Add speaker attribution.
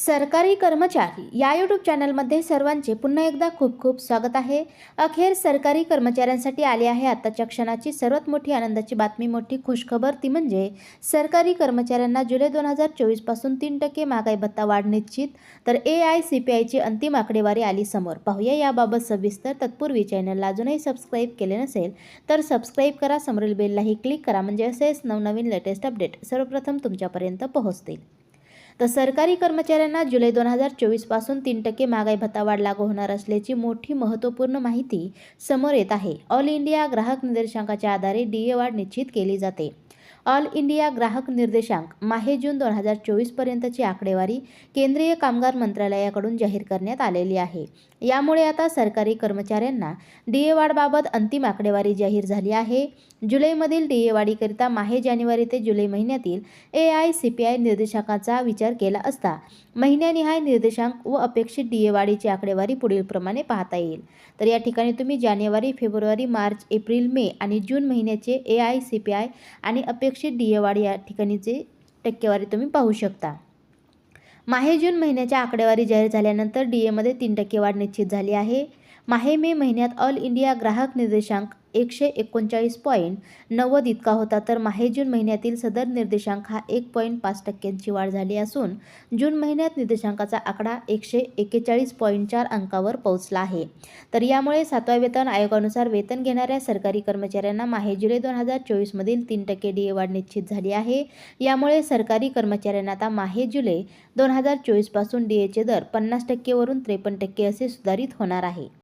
Speaker 1: सरकारी कर्मचारी या यूट्यूब चॅनलमध्ये सर्वांचे पुन्हा एकदा खूप खूप स्वागत आहे. अखेर सरकारी कर्मचाऱ्यांसाठी आली आहे आत्ताच्या क्षणाची सर्वात मोठी आनंदाची बातमी मोठी खुशखबर. ती म्हणजे सरकारी कर्मचाऱ्यांना जुलै दोन हजार चोवीसपासून तीन टक्के महागाई भत्ता वाढ निश्चित. तर ए आय सी पी आयची अंतिम आकडेवारी आली समोर. पाहूया याबाबत सविस्तर. तत्पूर्वी चॅनलला अजूनही सबस्क्राईब केले नसेल तर सबस्क्राईब करा. समोरील बेललाही क्लिक करा. म्हणजे असेच नवनवीन लेटेस्ट अपडेट सर्वप्रथम तुमच्यापर्यंत पोहोचतील. तर सरकारी कर्मचाऱ्यांना जुलै दोन हजार चोवीसपासून तीन टक्के महागाई भत्ता वाढ लागू होणार असल्याची मोठी महत्त्वपूर्ण माहिती समोर येत आहे. ऑल इंडिया ग्राहक निर्देशांकाच्या आधारे डी ए वाढ निश्चित केली जाते. ऑल इंडिया ग्राहक निर्देशांक माहे जून दोन हजार चोवीसपर्यंतची आकडेवारी केंद्रीय कामगार मंत्रालयाकडून जाहीर करण्यात आलेली आहे. यामुळे आता सरकारी कर्मचाऱ्यांना डी वाढबाबत अंतिम आकडेवारी जाहीर झाली आहे. जुलैमधील डीए वाढीकरिता माहे जानेवारी ते जुलै महिन्यातील A I C P I निर्देशांकाचा विचार केला असता महिन्यानिहाय निर्देशांक व अपेक्षित डीए वाढीची आकडेवारी पुढीलप्रमाणे पाहता येईल. तर या ठिकाणी तुम्ही जानेवारी फेब्रुवारी मार्च एप्रिल मे आणि जून महिन्याचे A I C P I आणि अपेक्षित डी वाढ या ठिकाणीचे टक्केवारी तुम्ही पाहू शकता. माहे जून महिन्याच्या आकडेवारी जाहीर झाल्यानंतर डी एमध्ये तीन टक्के वाढ निश्चित झाली आहे. माहे मे महिन्यात ऑल इंडिया ग्राहक निर्देशांक एकशे एकोणचाळीस पॉईंट नव्वद इतका होता तर माहे जून महिन्यातील सदर निर्देशांक हा एक पॉईंट पाच टक्क्यांची वाढ झाली असून जून महिन्यात निर्देशांकाचा आकडा एकशे एक्केचाळीस पॉईंट चार अंकावर पोहोचला आहे. तर यामुळे सातव्या वेतन आयोगानुसार वेतन घेणाऱ्या सरकारी कर्मचाऱ्यांना माहे जुलै दोन हजार चोवीसमधील तीन टक्के डी ए वाढ निश्चित झाली आहे. यामुळे सरकारी कर्मचाऱ्यांना आता माहे जुलै दोन हजार चोवीसपासून डी एचे दर पन्नास टक्केवरून त्रेपन्न टक्के असे सुधारित होणार आहे.